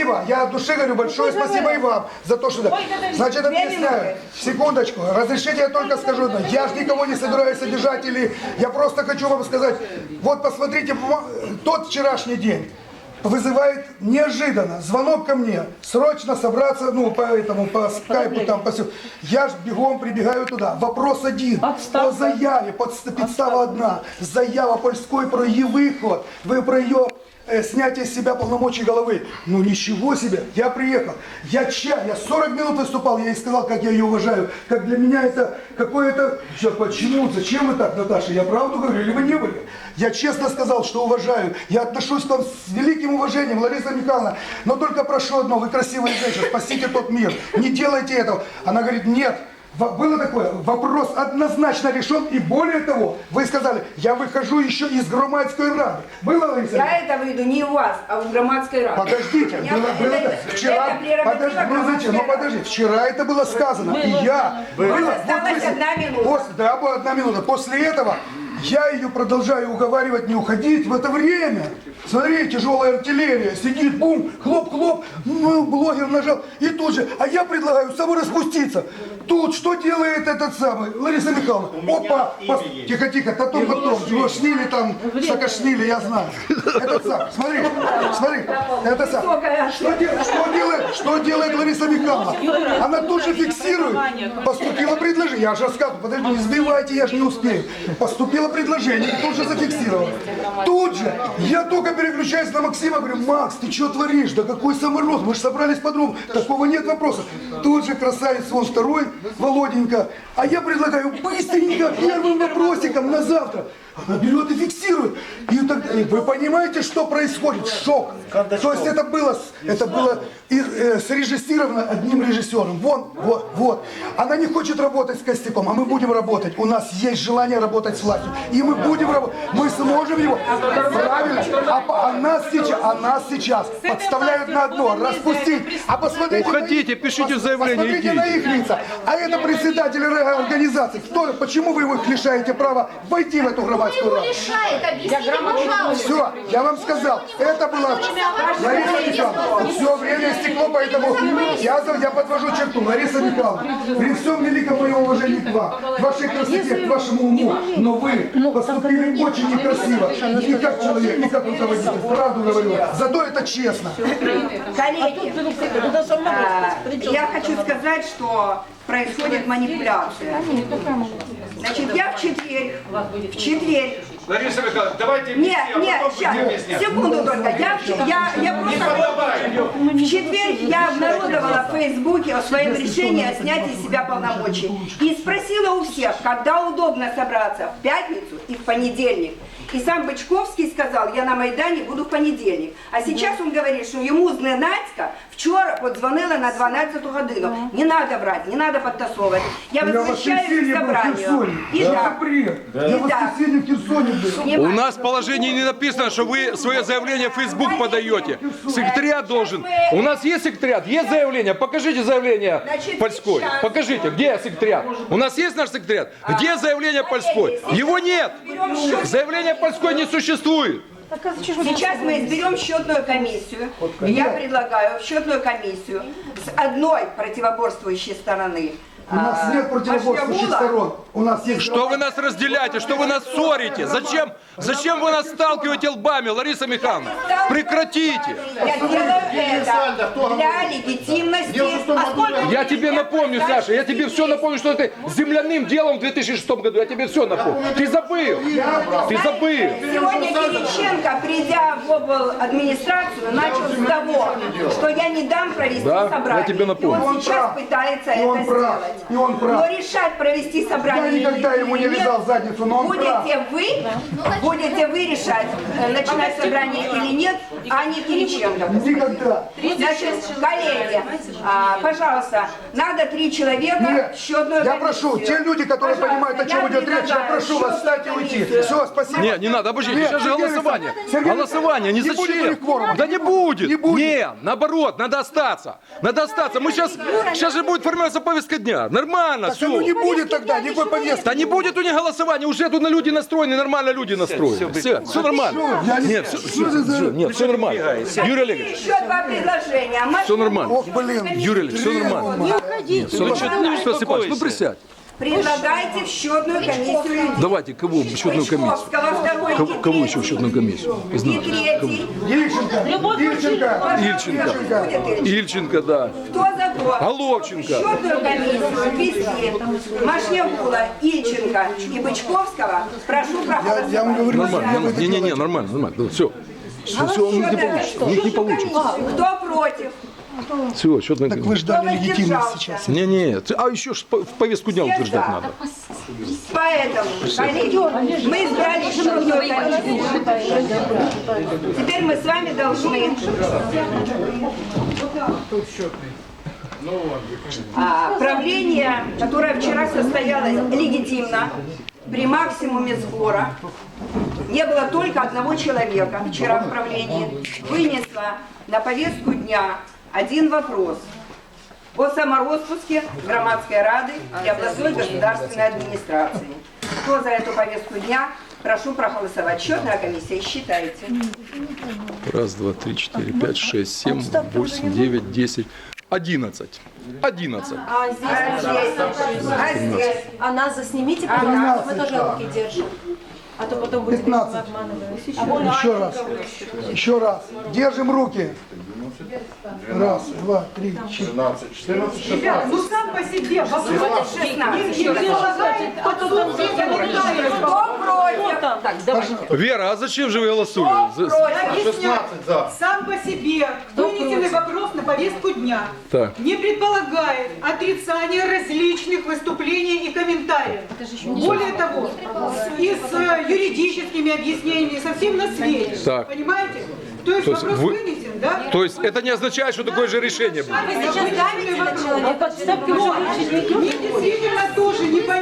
спасибо. Я от души говорю большое спасибо и вам за то, что... Значит, объясняю. Секундочку. Разрешите я только скажу одно. Я же никого не собираюсь содержать или... Я просто хочу вам сказать. Вот посмотрите, м- тот вчерашний день вызывает неожиданно звонок ко мне, срочно собраться, ну, по этому, по скайпу там, по всё. Я ж бегом прибегаю туда. Вопрос один. По заяве, подст- підстава одна. Заява польської про її виход. Ви про її э, снятие с себя полномочий головы. Ну ничего себе, я приехал, я ча, я 40 минут выступал, я ей сказал, как я ее уважаю, как для меня это какое-то... Сейчас, почему, зачем вы так, Наташа, я правду говорю или вы не были? Я честно сказал, что уважаю, я отношусь к вам с великим уважением, Лариса Михайловна, но только прошу одно, вы красивая женщина, спасите тот мир, не делайте этого. Она говорит, нет, Было такое, вопрос однозначно решен, и более того, вы сказали, я выхожу еще из громадской рады. Было, Лариса? Я это выйду не у вас, а у громадской рады. Подождите, Я- было, было это- это, вчера, это подожди, ну зачем, ну подожди, вчера это было сказано, и я, было, Осталась вы- одна минута. После, да, была одна минута, после этого я ее продолжаю уговаривать не уходить в это время. Смотри, тяжелая артиллерия, сидит, бум, хлоп-хлоп, ну, блогер нажал, и тут же, а я предлагаю самораспуститься. Тут что делает этот самый, Лариса Михайловна? Опа, пос- тихо-тихо, потом, потом, его шнили там, сакошнили, я знаю. Этот сам, смотри, смотри, это сам. Что, де- что делает, что делает Лариса Михайловна? Она тут же фиксирует. Поступило предложение, я же рассказываю, подожди, не сбивайте, я же не успею. Поступило предложение, тут же зафиксировано. Тут же, я только переключаюсь на Максима, говорю, Макс, ты что творишь? Да какой самороз? Мы же собрались подругу. Такого нет вопроса. Тут же красавец вон второй, Володенька. А я предлагаю быстренько первым вопросиком на завтра. Она берет и фиксирует. И тогда, и вы понимаете, что происходит? Шок. То есть это было, это было и, э, срежиссировано одним режиссером. Вон, вот, вот. Она не хочет работать с Костяком, а мы будем работать. У нас есть желание работать с властью. И мы будем работать. Мы сможем его. Правильно. А, а нас сейчас, а нас сейчас подставляют на одно. Распустить. А посмотрите на Уходите, их- пишите заявление, Посмотрите идите. на их лица. А это председатель организации. Кто, почему вы их лишаете права войти в эту громадскую раду? решает, объясните, пожалуйста. Все, я вам сказал, это было Лариса Михайловна. Все время стекло, поэтому я, за- я подвожу черту. Лариса Михайловна, при всем великом моем уважении к вам, к вашей красоте, к вашему уму, но вы поступили очень некрасиво. И как человек, и как руководитель. Правду говорю. Зато это честно. Коллеги, а, я хочу сказать, что происходит манипуляция. Значит, я в четверг, в четверг Лариса Михайловна, давайте Нет, объясним, а нет, потом сейчас, объяснять. секунду только. Я, в- я, я Не просто... подавай. В четверг я обнародовала в Фейсбуке о своем решении о снятии с себя полномочий. И спросила у всех, когда удобно собраться, в пятницу и в понедельник. И сам Бычковский сказал, я на Майдані буду в понедельник. А сейчас он говорит, що йому зненацька вчора подзвонила на 12 годину. Не надо брать, не надо подтасовывать. Я возвращаюсь к собранию. Это так, бред. Я в воскресенье в Херсоне был. У нас в положении не написано, что вы свое заявление в Facebook подаете. Секретариат должен. У нас есть секретариат? Есть заявление? Покажите заявление Значит, Польской. сейчас- Покажите, где секретариат? У нас есть наш секретариат? Где заявление Польской? Его нет. Заявление Польской не существует. Сейчас мы изберем счетную комиссию. И я предлагаю в счетную комиссию с одной противоборствующей стороны. У нас а, нет противоборствующих Машьягула, сторон. У нас есть Что вы нас разделяете? Что вы нас ссорите? Зачем, зачем вы нас сталкиваете лбами, Лариса Михайловна? Прекратите. Я делаю это для легитимности. А сколько Я тебе напомню, Саша, я тебе все напомню, что ты земляным делом в 2006 году, я тебе все напомню. Ты забыл, ты забыл. Сегодня Кириченко, придя в обл. администрацию, начал с того, что я не дам провести Да, собрание. я тебе напомню. И он сейчас пытается это сделать. И он прав. Но решать провести собрание Я никогда ему не нет, лизал задницу, но он будете прав. вы, будете вы решать, э, начинать собрание или нет, а не Кириченко. Никогда. Значит, коллеги, а, пожалуйста, надо три человека Нет, счетную я прошу, те люди, которые Пожалуйста, понимают, о чем идет речь, я прошу вас встать и уйти. Все, спасибо. Не, не надо, обождите, Нет, сейчас же голосование. Сергей Голосование, не зачем? Да не будет. Не будет. Не, наоборот, надо остаться. Надо остаться. Мы сейчас, сейчас же будет формироваться повестка дня. Нормально, Так все. оно не будет тогда, никакой повестки. Да не будет у них голосования, уже тут на люди настроены, нормально люди настроены. Все, все, нормально. Я не- Нет, все, Что это за- нет, все нормально. Юрий Олегович, Еще два предложения. все нормально. Ох, блин. Юрий Олегович, все нормально. Все нормально. Стас Степанович, ну присядь. Предлагайте в счетную комиссию людей. Давайте, кого в счетную комиссию? Второй Кого, кого еще в счетную комиссию? Из И нас. третий. Ильченко, Ильченко. Ильченко. Ильченко. Ильченко, да. Кто за то? Головченко. В счетную комиссию ввести Машневула, Ильченко и Бычковского. Прошу Я, проголосовать. я вам говорю, Нормально, Не-не-не, нормально, нормально. Все. Все, А все, у них не. У них не получится. Кто против? Все, счетная Так вы ждали легитимность сейчас. Не-не, ц- а еще в повестку дня утверждать надо. Поэтому, коллеги, мы избрали комиссию. Теперь мы с вами должны А, правление, которое вчера состоялось легитимно, при максимуме сбора, не было только одного человека вчера в правлении, вынесла на повестку дня один вопрос о самороспуске Громадской Рады и областной государственной администрации. Кто за эту повестку дня? Прошу проголосовать. Счетная комиссия, считайте. Раз, два, три, четыре, пять, шесть, семь, восемь, девять, десять, одиннадцать. Одиннадцать. А здесь, А здесь? А а нас заснимите, пожалуйста, мы тоже руки держим. А то потом будет говорить, что мы 15. обманываем. Еще раз. Еще раз. Держим руки. Раз, два, три, четыре. Ну сам по себе вопрос 16. не Еще раз. предполагает отсутствие комментариев. Кто против? Вера, а зачем же вы голосуете? За- Объясняю. Сам по себе вынесенный вопрос на повестку дня Так. не предполагает отрицания различных выступлений и комментариев. Более того, и с э, юридическими объяснениями совсем на свете. Так. Понимаете? То есть То есть вопрос вы- вынесен, да? То есть это не означает, что такое же решение будет. Вы сейчас давите на человека. Но мне действительно тоже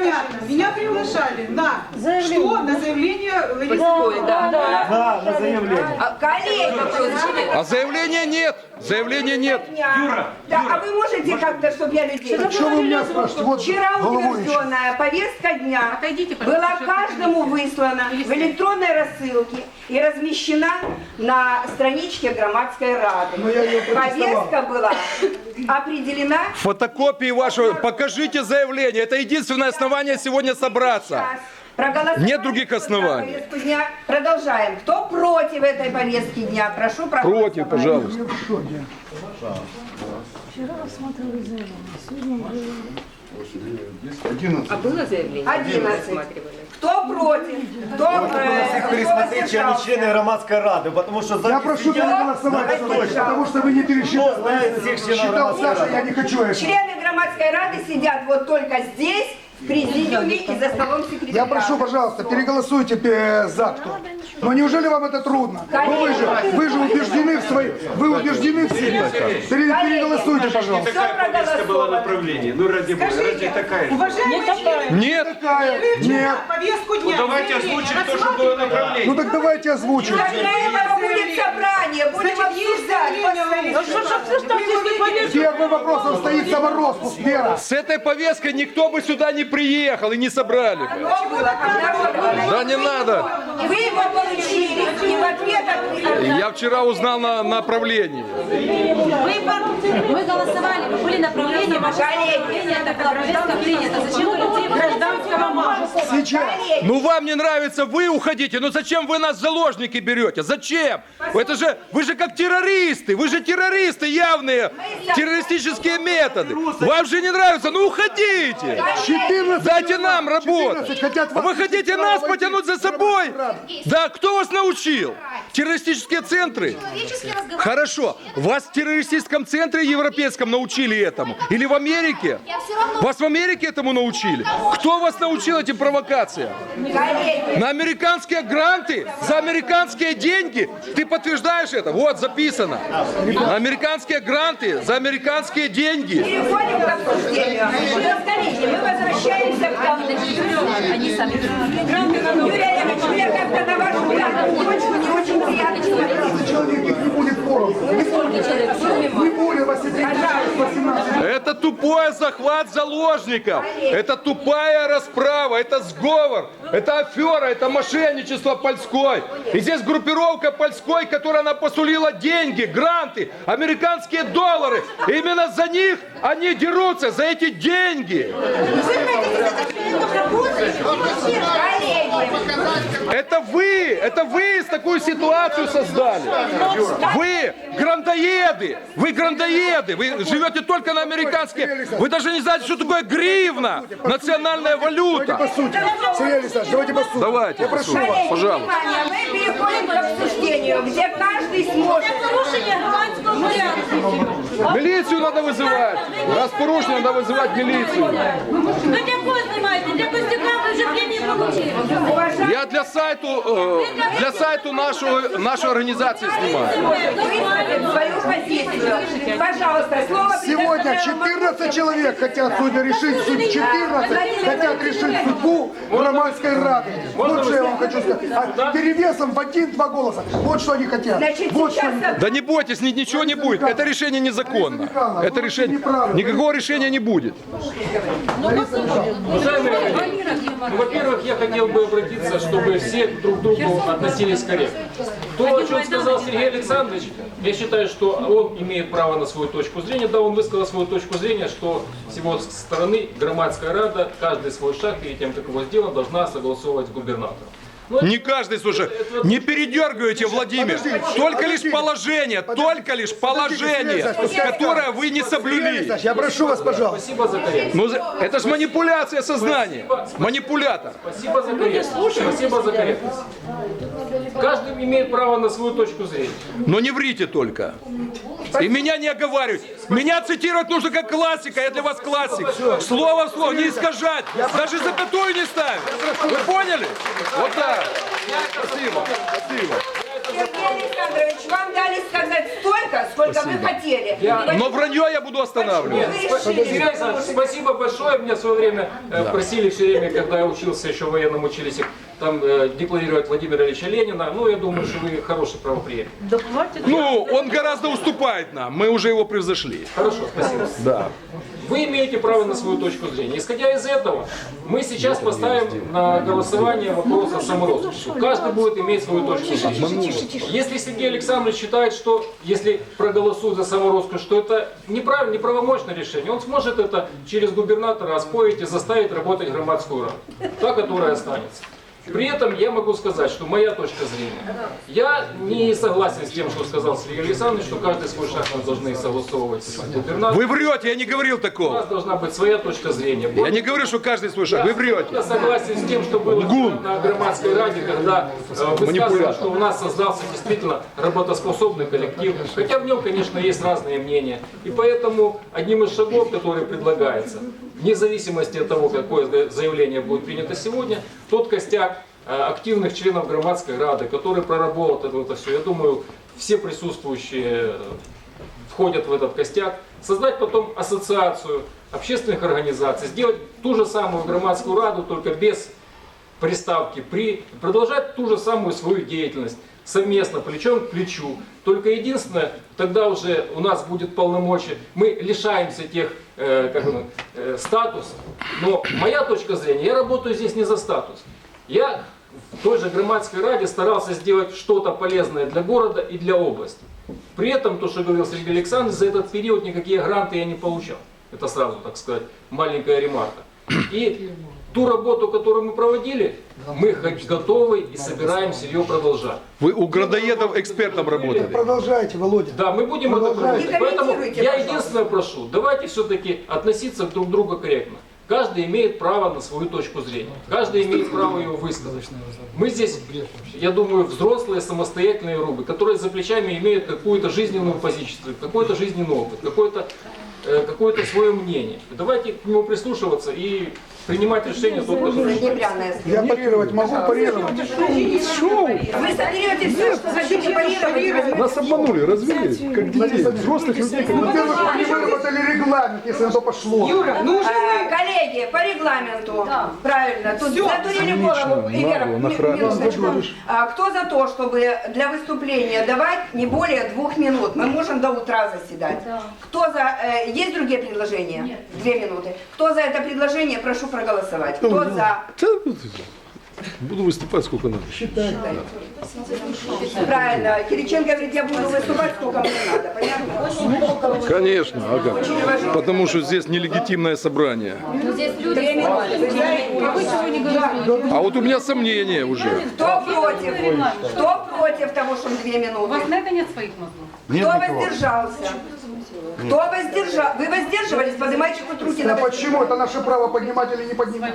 непонятно. Меня приглашали на что? На заявление рисковое. А, Коллеги, А заявления нет. Заявления нет. Юра, да, а вы можете как-то, чтобы я людей... Что вы меня спрашиваете? Вот Вчера головой еще. утвержденная повестка дня была каждому выслана в электронной рассылке и размещена на страничке Громадской Рады. Но я ее протестовал. Повестка была определена Фотокопии вашего. Покажите заявление. Это единственное основание сегодня собраться. Нет других оснований. дня. Продолжаем. Кто против этой повестки дня? Прошу проголосовать. Против, пожалуйста. Я в шоке. А было заявление? 11. Кто против? Кто чи они воздержался? члени громадської ради, потому що Я прошу переголосовать, потому что вы не пересчитали. знает всех членов Считал громадской Саша, рады. я не хочу этого. Члены громадской рады сидят вот только здесь, в президиуме и за столом секретаря. Я прошу, пожалуйста, переголосуйте э, за кто. Но неужели вам это трудно? Ну вы же, вы же убеждены в своей, вы убеждены в себе. Пере- переголосуйте, пожалуйста. Все проголосовано. направлении. Ну ради бога, ради такая. Уважаемые члены, Нет. Такая, вы вчера нет. повестку дня Давайте заявление озвучим то, что было направление. Ну так давайте озвучим. Когда этого будет собрание, будем Значит, есть заявление обсуждать. Первым вопросом стоит самороспуск, Вера. С этой повесткой никто бы сюда не приехал и не собрали бы. Было? Да не надо. Вы его получили, и в ответ от- Я вчера узнал на направлении. Мы голосовали, вы были направление, ваше направление, это повестка принята. Зачем вы людей гражданского мажа? Сейчас. Ну вам не нравится, вы уходите. Ну зачем вы нас заложники берете? Зачем? Это же, вы же как террористы. Вы же террористы явные. Террористические методы. Вам же не нравится, ну уходите. 14 Дайте нам 14 работать. хотят А Вы вас хотите нас войти. потянуть за собой? Да, кто вас научил? Террористические центры? Хорошо. Вас в террористическом центре европейском научили этому? Или в Америке? Вас в Америке этому научили? Кто вас научил этим провокациям? На американские гранты, за американские деньги. Ты подтверждаешь это? Вот, записано. На американские гранты, за американские деньги. переходим к обсуждению. Мы возвращаемся к тому. Они сами. Юрий Олегович, мне как-то на вашу пятую точку не очень приятно человек не будет форума. Не будет, вас 18. Это тупой захват заложников. Это тупая расправа, это сговор, это афера, это мошенничество Польской. И здесь группировка Польской, которая она посулила деньги, гранты, американские доллары. И именно за них они дерутся, за эти деньги. Коллеги, Это вы, это вы такую ситуацию создали. Вы грандоеды, вы грандоеды, вы живете только на американские, вы даже не знаете, что такое гривна, национальная валюта. Давайте по сути. Давайте, Я прошу вас. Пожалуйста. мы переходим к обсуждению, где каждый сможет. Милицию надо вызывать. Раз порушено, надо вызывать милицию. Ви для кого? Для Костюка Я для сайту, э, для сайту нашего, нашей организации снимаю. Высказать свою позицию. Пожалуйста, слово Сегодня предоставляю 14 человек хотят судья решить судьбу, 14 хотят решить судьбу громадской рады. Вот что я вам хочу сказать. А перевесом в один-два голоса. Вот что они хотят. Значит, Вот что сейчас они хотят. Да не бойтесь, ни- ничего не будет. Это решение незаконно. Это решение, никакого решения не будет. Уважаемые коллеги, ну, во-первых, я хотел бы обратиться, чтобы все друг к другу относились корректно. То, о чем сказал Сергей Александрович, я считаю, что он имеет право на свою точку зрения. Да, он высказал свою точку зрения, что с его стороны громадская рада каждый свой шаг перед тем, как его сделать, должна согласовывать с губернатором. Ну, Не каждый, слушай, не передергивайте, Владимир. Только лишь положение, только лишь положение, которое вы не соблюли. Я прошу вас, пожалуйста. Спасибо за корректность. Ну, это же манипуляция сознания. Манипулятор. Спасибо за корректность. Спасибо за корректность. Каждый имеет право на свою точку зрения. Но не врите только. И меня не оговаривать. Меня цитировать нужно как классика, я для вас классик. Слово в слово, не искажать. Даже запятую не ставить. Вы поняли? Вот так. Спасибо. Спасибо. Сергей Александрович, вам дали сказать столько, сколько вы хотели. Я- Но вранье я буду останавливать. Сергей спасибо большое. Меня в свое время э, просили все время, когда я учился еще в военном училище, там э, декларировать Владимира Ильича Ленина. Ну, я думаю, что вы хороший правоприемник. Ну, он гораздо уступает нам. Мы уже его превзошли. Хорошо, спасибо. Да. Вы имеете право на свою точку зрения. Исходя из этого, мы сейчас поставим на голосование вопрос о самороспуске. Каждый будет иметь свою точку зрения. Если Сергей Александрович считает, что если проголосуют за самороспуск, что это неправильно, неправомочное решение, он сможет это через губернатора оспорить и заставить работать громадскую раду, та, которая останется. При этом я могу сказать, что моя точка зрения, я не согласен с тем, что сказал Сергей Александрович, что каждый свой шаг мы должны согласовывать с губернатором. Вы врете, я не говорил У нас такого. должна быть своя точка зрения. Я не говорю, что каждый свой шаг. Вы Я врете. согласен с тем, что было Лгун. на громадской раде, когда э, Манипулятор. что у нас создался действительно работоспособный коллектив. Хотя в нем, конечно, есть разные мнения. И поэтому одним из шагов, который предлагается, вне зависимости от того, какое заявление будет принято сегодня, тот костяк э, активных членов громадской рады, который проработал это, все, я думаю, все присутствующие э, входят в этот костяк, создать потом ассоциацию общественных организаций, сделать ту же самую громадскую раду, только без приставки при, продолжать ту же самую свою деятельность совместно, плечом к плечу. Только единственное, тогда уже у нас будет полномочия, мы лишаемся тех э, э, статусов. Но моя точка зрения, я работаю здесь не за статус. Я в той же громадской раде старался сделать что-то полезное для города и для области. При этом, то, что говорил Сергей Александрович, за этот период никакие гранты я не получал. Это сразу, так сказать, маленькая ремарка. И ту работу, которую мы проводили, мы хоть готовы и собираемся ее продолжать. Вы у градоедов экспертом работали. Продолжайте, Володя. Да, мы будем это Продолжайте. проводить. Поэтому я единственное прошу, давайте все-таки относиться друг к другу корректно. Каждый имеет право на свою точку зрения. Каждый имеет право ее высказать. Мы здесь, я думаю, взрослые самостоятельные рубы, которые за плечами имеют какую-то жизненную позицию, какой-то жизненный опыт, какое-то э, какое-то свое мнение. Давайте к нему прислушиваться и принимать только Ноябряное. Я парировать могу, парировать. Вы соберете все, что хотите парировать. Нас обманули, развели, как детей, взрослых людей. Во-первых, вы не выработали регламент, если на то пошло. Юра, ну уже А, Коллеги, по регламенту, правильно, тут задурили голову. И, Вера. А, Кто за то, чтобы для выступления давать не более двух минут? Мы можем до утра заседать. Кто за, э, есть другие предложения? Нет. Две минуты. Кто за это предложение, прошу проголосовать. Кто за? Да, вот это. Буду выступать сколько надо. Правильно. Кириченко говорит, я буду выступать, сколько мне надо. Понятно? Конечно, ага. Потому что здесь нелегитимное собрание. Знаете? А вот у меня сомнения уже. Кто против? Кто против того, чтобы две У минуты? вас на это нет своих мозгов. Кто воздержался? Кто воздержал? Вы воздерживались? Поднимайте хоть руки А на почему? Это наше право поднимать или не поднимать.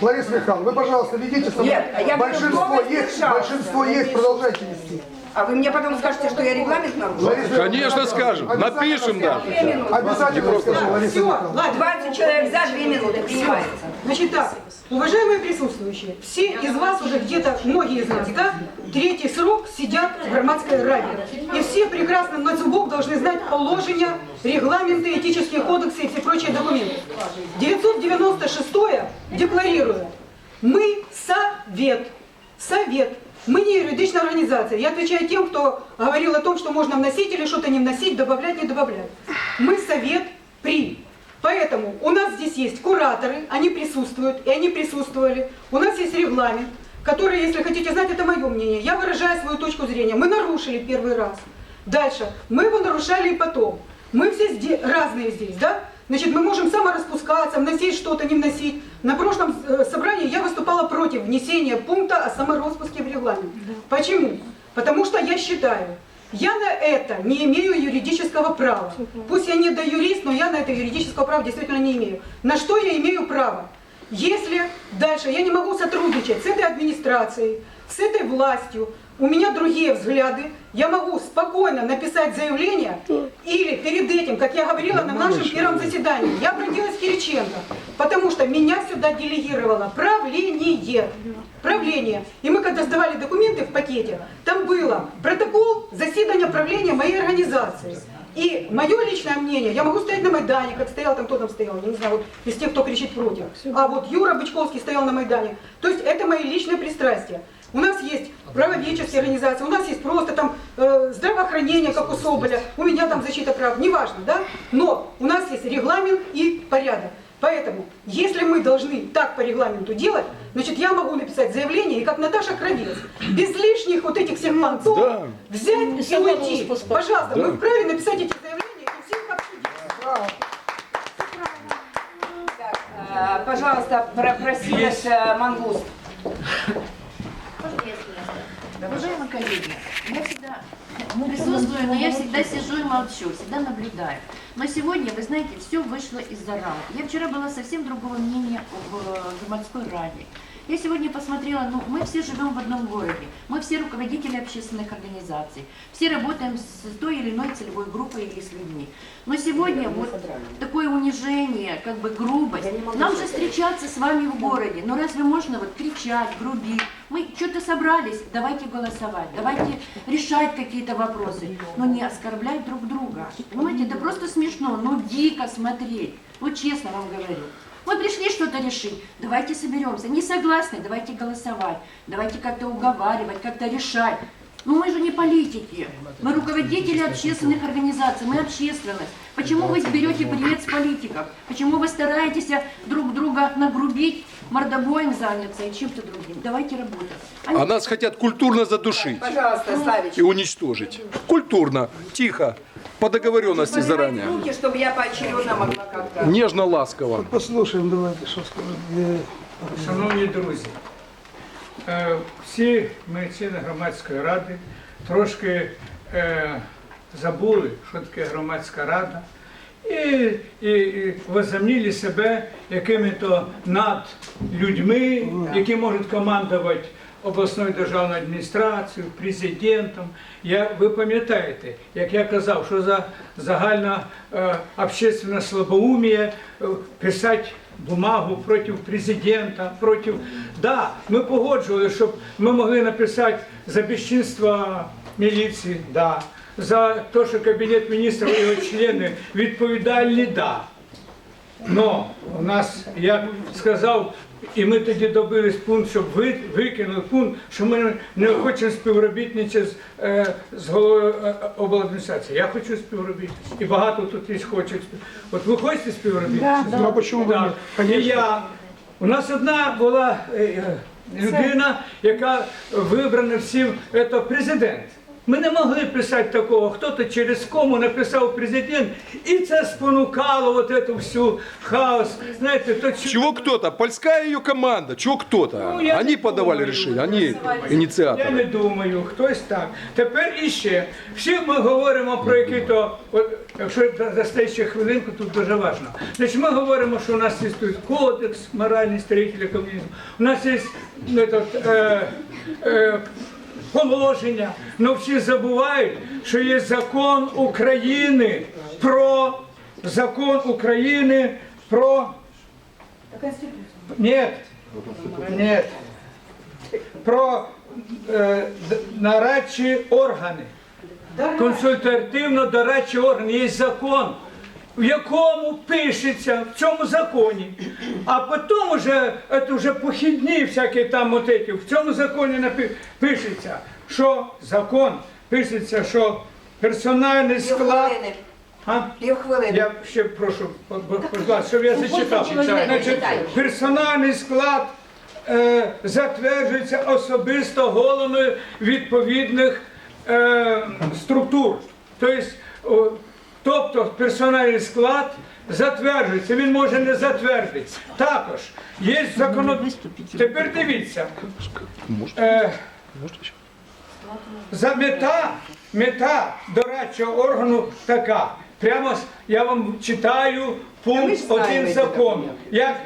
Лариса Михайловна, вы, пожалуйста, ведите со мной. Нет, я говорю, большинство есть, большинство есть, продолжайте вести. А вы мне потом скажете, что я регламент нарушила? Михайловна, Конечно скажем, напишем даже. Обязательно скажу, Лариса Все, ладно. 20 человек за, две минуты. Принимается. Значит так, уважаемые присутствующие, все из вас уже где-то, многие из нас, да, третий срок сидят в Громадской Раде. И все прекрасно на зубок должны знать положения, регламенты, этические кодексы и все прочие документы. 996 декларирует, мы совет, совет, мы не юридичная организация. Я отвечаю тем, кто говорил о том, что можно вносить или что-то не вносить, добавлять, не добавлять. Мы совет при. Поэтому у нас здесь есть кураторы, они присутствуют, и они присутствовали. У нас есть регламент, который, если хотите знать, это мое мнение. Я выражаю свою точку зрения. Мы нарушили первый раз. Дальше. Мы его нарушали и потом. Мы все зде- разные здесь, да? Значит, мы можем самораспускаться, вносить что-то, не вносить. На прошлом э, собрании я выступала против внесения пункта о самороспуске в регламент. Почему? Потому что я считаю, я на это не имею юридического права. Пусть я не до юрист, но я на это юридического права действительно не имею. На что я имею право? Если дальше я не могу сотрудничать с этой администрацией, с этой властью, у меня другие взгляды, я могу спокойно написать заявление или перед этим, как я говорила на нашем первом заседании, я обратилась к Кириченко, потому что меня сюда делегировало правление. Правление. И мы когда сдавали документы в пакете, там было протокол заседания правления моей организации. И мое личное мнение, я могу стоять на Майдане, как стоял там, кто там стоял, я не знаю, вот из тех, кто кричит против. А вот Юра Бычковский стоял на Майдане. То есть это мои личные пристрастия. У нас есть правоведческие организации, у нас есть просто там э, здравоохранение, как у Соболя, у меня там защита прав, неважно, да? Но у нас есть регламент и порядок. Поэтому, если мы должны так по регламенту делать, значит, я могу написать заявление, и как Наташа Кравец, без лишних вот этих всех понтов Да. взять и уйти. Пожалуйста, мы вправе написать эти заявления и всех обсудить. Э, Пожалуйста, про- просилась э, Мангуст. Уважаемые коллеги, я всегда присутствую, но я всегда сижу и молчу, всегда наблюдаю. Но сегодня, вы знаете, все вышло из-за рамок. Я вчера была совсем другого мнения э, Громадской Раде. Я сегодня посмотрела, ну, мы все живем в одном городе, мы все руководители общественных организаций, все работаем с той или иной целевой группой или с людьми. Но сегодня вот такое унижение, как бы грубость. Нам же встречаться с вами в городе, но разве можно вот кричать, грубить? Мы что-то собрались, давайте голосовать, давайте решать какие-то вопросы, но не оскорблять друг друга. Понимаете, это просто смешно, ну дико смотреть. Вот честно вам говорю. Мы пришли что-то решить, давайте соберемся. Не согласны, давайте голосовать, давайте как-то уговаривать, как-то решать. Но мы же не политики, мы руководители общественных организаций, мы общественность. Почему вы берете привет с политиков? Почему вы стараетесь друг друга нагрубить, мордобоем заняться и чем-то другим? Давайте работать. Они- А нас хотят культурно задушить Пожалуйста, Славич. и уничтожить. Культурно, тихо, по договоренности Поднимайте заранее. руки, чтобы я поочередно могла как-то. Нежно, ласково. Послушаем, давайте, що скажуть. Е, Шановні друзі, е, всі ми члени громадської ради трошки е, забули, що таке громадська рада, І, і, і возомнили себе якими-то над людьми, які можуть командувати обласною державною адміністрацією, президентом. Я, ви пам'ятаєте, як я казав, що за загальне е, общественне слабоумие е, писати бумагу проти президента, проти... Да, ми погоджували, щоб ми могли написати за безчинство міліції, да. За те, що Кабінет міністрів і його члени відповідальні, да. Но у нас, як сказав І ми тоді добились пункт, щоб ви, викинули пункт, що ми не хочемо співробітничати з, е, з головою е, обладміністрації. Я хочу співробітниця. І багато тут є хочуть. От ви хочете співробітниця? Ну, а почему бы Так. нет? І я. У нас одна була е, е, людина, яка вибрана всім, це президент. Ми не могли писати такого. Хто-то через кому написав президент, і це спонукало вот эту всю хаос. Знаєте, то чу- Чего кто-то? Польская ее команда. Чего кто-то? Ну, я Они не подавали думаю. решение, они Я инициаторы. не думаю, хтось так. Тепер іще. Всі ми говоримо про які-то, от, якщо да- дасте ще хвилинку, тут дуже важливо. Значить, ми говоримо, що у нас існує кодекс моральний строїтеля комунізму. У нас є ну, этот, е, е, положення, але всі забувають, що є закон України про закон України про. Нет, нет про е, нарадчі органи. Консультативно-дорадчі органи. Є закон, в якому пишеться в цьому законі. А потім це вже похідні всякі там от в цьому законі напи- пишеться, що закон пишеться, що персональний склад. хвилини. А? Две хвилини. Я ще прошу, будь ласка, щоб я зачитав. Читай, Значить, персональний склад е, затверджується особисто головами відповідних е, структур. Тобто, о, тобто персональний склад затверджується, він може не затвердитися. Також є законодавство. Тепер дивіться. Е, за мета, мета дорадчого органу така. Прямо я вам читаю пункт один закону. Як